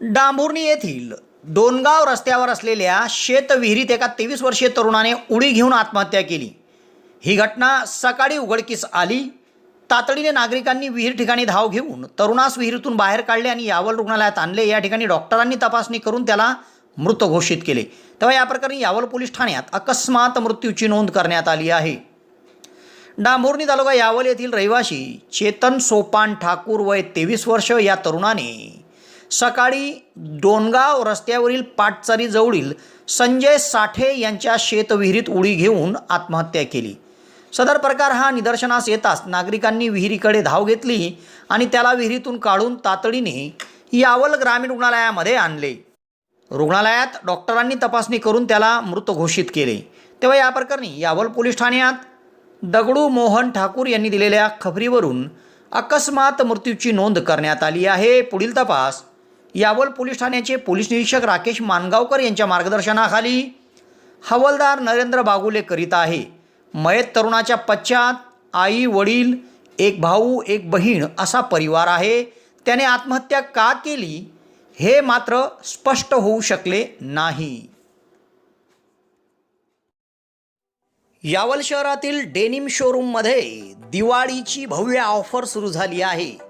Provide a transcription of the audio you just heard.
डांभुर्णी येथील डोनगाव रस्त्यावर असलेल्या शेतविहिरीत एका तेवीस वर्षीय तरुणाने उडी घेऊन आत्महत्या केली. ही घटना सकाळी उघडकीस आली. तातडीने नागरिकांनी विहीर ठिकाणी धाव घेऊन तरुणास विहिरीतून बाहेर काढले आणि यावल रुग्णालयात आणले. या ठिकाणी डॉक्टरांनी तपासणी करून त्याला मृत घोषित केले. तेव्हा या प्रकरणी यावल पोलीस ठाण्यात अकस्मात मृत्यूची नोंद करण्यात आली आहे. डांभोर्णी तालुका यावल येथील रहिवासी चेतन सोपान ठाकूर वय तेवीस वर्ष या तरुणाने सकाळी डोनगाव रस्त्यावरील पाटचरीजवळील संजय साठे यांच्या शेतविहिरीत उडी घेऊन आत्महत्या केली. सदर प्रकार हा निदर्शनास येताच नागरिकांनी विहिरीकडे धाव घेतली आणि त्याला विहिरीतून काढून तातडीने यावल ग्रामीण रुग्णालयामध्ये आणले. रुग्णालयात डॉक्टरांनी तपासणी करून त्याला मृत घोषित केले. तेव्हा या प्रकरणी यावल पोलीस ठाण्यात दगडू मोहन ठाकूर यांनी दिलेल्या खबरीवरून अकस्मात मृत्यूची नोंद करण्यात आली आहे. पुढील तपास यावल पोलीस ठाण्याचे पोलीस निरीक्षक राकेश मानगावकर यांच्या मार्गदर्शनाखाली हवालदार नरेंद्र बागुले करीत आहे. मयत तरुणाच्या पश्चात आई वडील एक भाऊ एक बहीण असा परिवार आहे. त्याने आत्महत्या का केली? हे मात्र स्पष्ट होऊ शकले नाही. यावल शहरातील डेनिम शोरूममध्ये दिवाळीची भव्य ऑफर सुरू झाली आहे.